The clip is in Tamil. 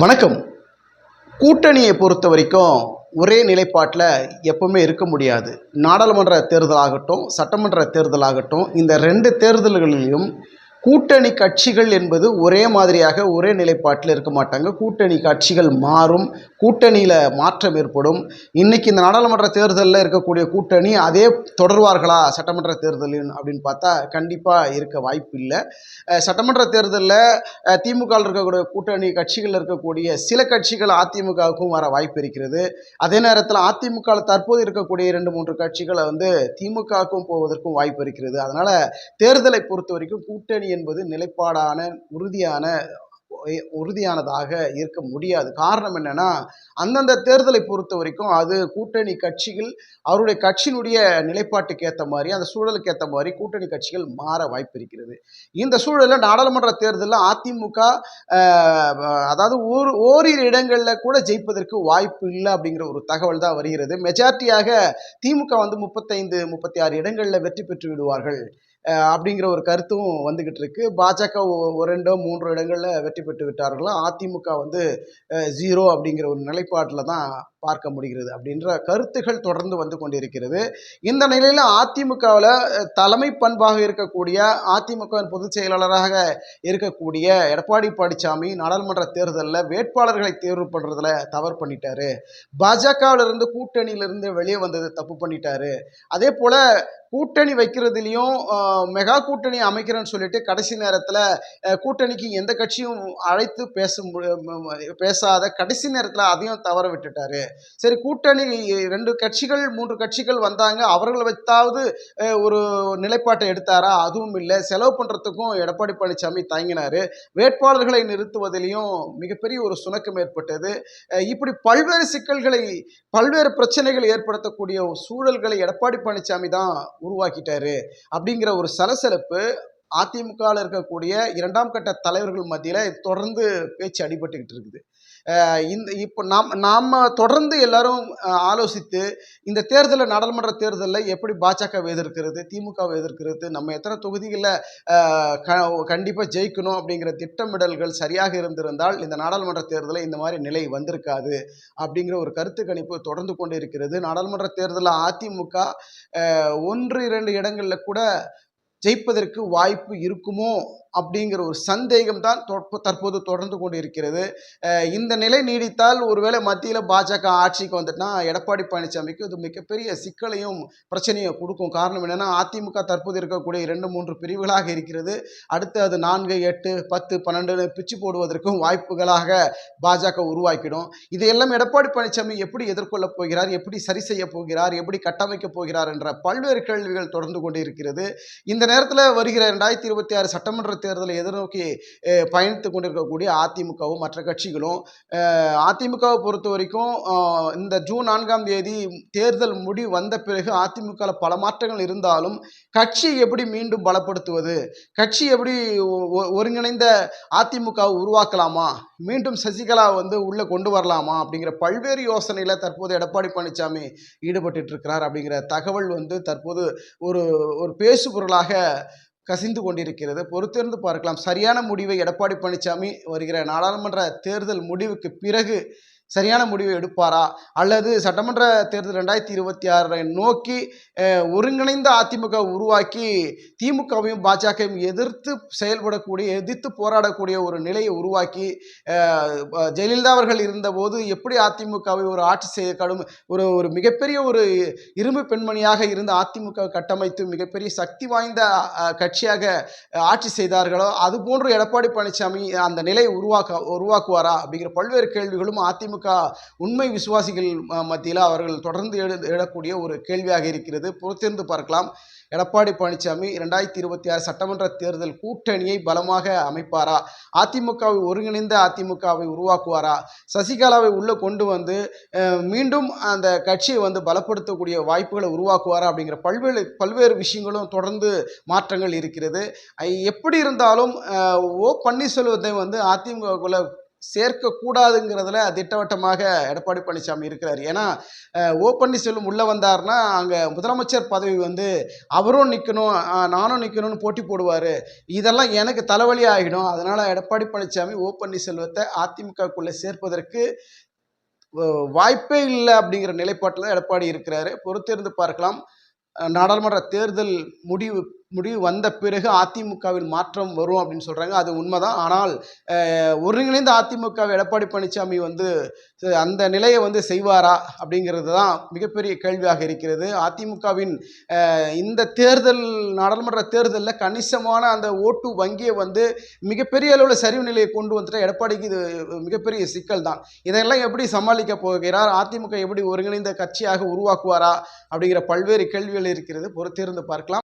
வணக்கம். கூட்டணியை பொறுத்த வரைக்கும் ஒரே நிலைப்பாட்டில் எப்பவுமே இருக்க முடியாது. நாடாளுமன்ற தேர்தலாகட்டும் சட்டமன்ற தேர்தலாகட்டும் இந்த ரெண்டு தேர்தல்களிலும் கூட்டணி கட்சிகள் என்பது ஒரே மாதிரியாக ஒரே நிலைப்பாட்டில் இருக்க மாட்டாங்க. கூட்டணி கட்சிகள் மாறும் கூட்டணியில் மாற்றம் ஏற்படும். இன்றைக்கி இந்த நாடாளுமன்ற தேர்தலில் இருக்கக்கூடிய கூட்டணி அதே தொடர்வார்களா? சட்டமன்ற தேர்தலின் அப்படின்னு பார்த்தா கண்டிப்பாக இருக்க வாய்ப்பு இல்லை. சட்டமன்ற தேர்தலில் திமுக இருக்கக்கூடிய கூட்டணி கட்சிகள் இருக்கக்கூடிய சில கட்சிகள் அதிமுகவுக்கும் வர வாய்ப்பு இருக்கிறது. அதே நேரத்தில் அதிமுக தற்போது இருக்கக்கூடிய இரண்டு மூன்று கட்சிகளை வந்து திமுகவுக்கும் போவதற்கும் வாய்ப்பு இருக்கிறது. அதனால் தேர்தலை பொறுத்த வரைக்கும் கூட்டணி என்பது நிலைப்பாடான உறுதியான உறுதியானதாக இருக்க முடியாது. காரணம் என்னன்னா அந்தந்த தேர்தலை பொறுத்த வரைக்கும் அது கூட்டணி கட்சிகள் அவருடைய கட்சியினுடைய நிலைப்பாட்டுக்கு ஏற்ற மாதிரி அந்த சூழலுக்கு ஏற்ற மாதிரி கூட்டணி கட்சிகள் மாற வாய்ப்பு இருக்கிறது இந்த சூழலில் நாடாளுமன்ற தேர்தலில் அதிமுக அதாவது ஒரு ஓரிரு இடங்களில் கூட ஜெயிப்பதற்கு வாய்ப்பு இல்லை அப்படிங்கிற ஒரு தகவல் தான் வருகிறது. மெஜாரிட்டியாக திமுக வந்து முப்பத்தைந்து முப்பத்தி ஆறு இடங்களில் வெற்றி பெற்று விடுவார்கள். அப்படிங்கிற ஒரு கருத்தும் வந்துகிட்டு இருக்கு. பாஜக ஒ- ஒரு ரெண்டோ மூன்று இடங்களில் வெற்றி பெற்று விட்டார்களா? அதிமுக வந்து ஜீரோ அப்படிங்கிற ஒரு நிலைப்பாட்டில் தான் பார்க்க முடிகிறது அப்படின்ற கருத்துகள் தொடர்ந்து வந்து கொண்டிருக்கிறது. இந்த நிலையில் அதிமுகவில் தலைமை பண்பாக இருக்கக்கூடிய அதிமுகவின் பொதுச் செயலாளராக இருக்கக்கூடிய எடப்பாடி பழனிசாமி நாடாளுமன்ற தேர்தலில் வேட்பாளர்களை தேர்வு பண்ணுறதுல தவறு பண்ணிட்டாரு. பாஜகவில் இருந்து கூட்டணியிலிருந்து வெளியே வந்தது தப்பு பண்ணிட்டாரு. அதே போல கூட்டணி வைக்கிறதுலையும் மெகா கூட்டணி அமைக்கிறேன்னு சொல்லிட்டு கடைசி நேரத்தில் கூட்டணிக்கு எந்த கட்சியும் அழைத்து பேச பேசாத கடைசி நேரத்தில் அதையும் தவற விட்டுட்டாரு. சரி கூட்டணி ரெண்டு கட்சிகள் மூன்று கட்சிகள் வந்தாங்க. அவர்களை வைத்தாவது ஒரு நிலைப்பாட்டை எடுத்தாரா? அதுவும் இல்லை. செலவு பண்ணுறதுக்கும் எடப்பாடி பழனிசாமி தயங்கினாரு. வேட்பாளர்களை நிறுத்துவதிலையும் மிகப்பெரிய ஒரு சுணக்கம் ஏற்பட்டது. இப்படி பல்வேறு சிக்கல்களை பல்வேறு பிரச்சனைகள் ஏற்படுத்தக்கூடிய சூழல்களை எடப்பாடி பழனிசாமி தான் உருவாக்கிட்டாரு. அப்படிங்கிற ஒரு சலசலப்பு அதிமுகவில் இருக்கக்கூடிய இரண்டாம் கட்ட தலைவர்கள் மத்தியில் தொடர்ந்து பேச்சு அடிபட்டுக்கிட்டு இருக்குது. இந்த இப்போ நாம் நாம் தொடர்ந்து எல்லாரும் ஆலோசித்து இந்த தேர்தலில் நாடாளுமன்ற தேர்தலில் எப்படி பாஜகவை எதிர்க்கிறது திமுகவை எதிர்க்கிறது நம்ம எத்தனை தொகுதிகளில் கண்டிப்பாக ஜெயிக்கணும் அப்படிங்கிற திட்டமிடல்கள் சரியாக இருந்திருந்தால் இந்த நாடாளுமன்ற தேர்தலில் இந்த மாதிரி நிலை வந்திருக்காது அப்படிங்கிற ஒரு கருத்து கணிப்பு தொடர்ந்து கொண்டு இருக்கிறது. நாடாளுமன்ற தேர்தலில் அதிமுக ஒன்று இரண்டு இடங்களில் கூட ஜெயிப்பதற்கு வாய்ப்பு இருக்குமோ அப்படிங்கிற ஒரு சந்தேகம் தான் தற்போது தொடர்ந்து கொண்டு இருக்கிறது இந்த நிலை நீடித்தால் ஒருவேளை மத்தியில் பாஜக ஆட்சிக்கு வந்துட்டுனா எடப்பாடி பழனிசாமிக்கு இது மிகப்பெரிய சிக்கலையும் பிரச்சனையும் கொடுக்கும். காரணம் என்னென்னா அதிமுக தற்போது இருக்கக்கூடிய இரண்டு மூன்று பிரிவுகளாக இருக்கிறது. அடுத்து அது நான்கு எட்டு பத்து பன்னெண்டு பிச்சு போடுவதற்கும் வாய்ப்புகளாக பாஜக உருவாக்கிடும். இதையெல்லாம் எடப்பாடி பழனிசாமி எப்படி எதிர்கொள்ளப் போகிறார் எப்படி சரி செய்ய போகிறார் எப்படி கட்டமைக்கப் போகிறார் என்ற பல்வேறு கேள்விகள் தொடர்ந்து கொண்டு இருக்கிறது இந்த நேரத்தில் வருகிற ரெண்டாயிரத்தி இருபத்தி ஆறு சட்டமன்ற தேர்தலை எதிர்நோக்கி பயணித்து கொண்டிருக்கக்கூடிய அதிமுகவும் மற்ற கட்சிகளும் அதிமுகவை பொறுத்த வரைக்கும் இந்த ஜூன் நான்காம் தேதி தேர்தல் முடி வந்த பிறகு அதிமுகவில் பல மாற்றங்கள் இருந்தாலும் கட்சி எப்படி மீண்டும் பலப்படுத்துவது கட்சி எப்படி ஒருங்கிணைந்த அதிமுகவை உருவாக்கலாமா மீண்டும் சசிகலா வந்து உள்ளே கொண்டு வரலாமா அப்படிங்கிற பல்வேறு யோசனையில் தற்போது எடப்பாடி பழனிசாமி ஈடுபட்டு இருக்கிறார் அப்படிங்கிற தகவல் வந்து தற்போது ஒரு ஒரு பேசு பொருளாக கசிந்து கொண்டிருக்கிறது. பொறுத்திருந்து பார்க்கலாம். சரியான முடிவை எடப்பாடி பழனிசாமி வருகிற நாடாளுமன்ற தேர்தல் முடிவுக்கு பிறகு சரியான முடிவை எடுப்பாரா? அல்லது சட்டமன்ற தேர்தல் ரெண்டாயிரத்தி இருபத்தி ஆறை நோக்கி ஒருங்கிணைந்த அதிமுக உருவாக்கி திமுகவையும் பாஜகவையும் எதிர்த்து செயல்படக்கூடிய எதிர்த்து போராடக்கூடிய ஒரு நிலையை உருவாக்கி ஜெயலலிதா அவர்கள் இருந்தபோது எப்படி அதிமுகவை ஒரு ஆட்சி செய்ய கடும் ஒரு ஒரு மிகப்பெரிய ஒரு இரும்பு பெண்மணியாக இருந்த அதிமுக கட்டமைத்து மிகப்பெரிய சக்தி வாய்ந்த கட்சியாக ஆட்சி செய்தார்களோ அது போன்று எடப்பாடி பழனிசாமி அந்த நிலையை உருவாக்க உருவாக்குவாரா? அப்படிங்கிற பல்வேறு கேள்விகளும் அதிமுக உண்மை விசுவாசிகள் மத்தியில் அவர்கள் தொடர்ந்து எழு எழக்கூடிய ஒரு கேள்வியாக இருக்கிறது. பொறுத்திருந்து பார்க்கலாம். எடப்பாடி பழனிசாமி இரண்டாயிரத்தி இருபத்தி ஆறு சட்டமன்ற தேர்தல் கூட்டணியை பலமாக அமைப்பாரா? அதிமுகவை ஒருங்கிணைந்த அதிமுகவை உருவாக்குவாரா? சசிகலாவை உள்ளே கொண்டு வந்து மீண்டும் அந்த கட்சியை வந்து பலப்படுத்தக்கூடிய வாய்ப்புகளை உருவாக்குவாரா அப்படிங்கிற பல்வேறு பல்வேறு விஷயங்களும் தொடர்ந்து மாற்றங்கள் இருக்கிறது. எப்படி இருந்தாலும் ஓ பன்னீர்செல்வத்தை வந்து அதிமுகக்குள்ள சேர்க்கக்கூடாதுங்கிறதுல திட்டவட்டமாக எடப்பாடி பழனிசாமி இருக்கிறார். ஏன்னா ஓ பன்னீர்செல்வம் உள்ளே வந்தார்னா அங்கே முதலமைச்சர் பதவி வந்து அவரும் நிற்கணும் நானும் நிற்கணும்னு போட்டி போடுவார். இதெல்லாம் எனக்கு தலைவலி ஆகிடும். அதனால் எடப்பாடி பழனிசாமி ஓ பன்னீர்செல்வத்தை அதிமுகக்குள்ளே சேர்ப்பதற்கு வாய்ப்பே இல்லை அப்படிங்கிற நிலைப்பாட்டில் தான் எடப்பாடி இருக்கிறாரு. பொறுத்திருந்து பார்க்கலாம். நாடாளுமன்ற தேர்தல் முடிவு முடிவு வந்த பிறகு அதிமுகவில் மாற்றம் வரும் அப்படின்னு சொல்கிறாங்க அது உண்மைதான். ஆனால் ஒருங்கிணைந்த அதிமுக எடப்பாடி பழனிசாமி வந்து அந்த நிலையை வந்து செய்வாரா அப்படிங்கிறது தான் மிகப்பெரிய கேள்வியாக இருக்கிறது. அதிமுகவின் இந்த தேர்தல் நாடாளுமன்ற தேர்தலில் கணிசமான அந்த ஓட்டு வங்கியை வந்து மிகப்பெரிய அளவில் சரிவு நிலையை கொண்டு வந்துட்டு எடப்பாடிக்கு இது மிகப்பெரிய சிக்கல் தான். இதையெல்லாம் எப்படி சமாளிக்க போகிறார்? அதிமுக எப்படி ஒருங்கிணைந்த கட்சியாக உருவாக்குவாரா? அப்படிங்கிற பல்வேறு கேள்விகள் இருக்கிறது. பொறுத்திருந்து பார்க்கலாம்.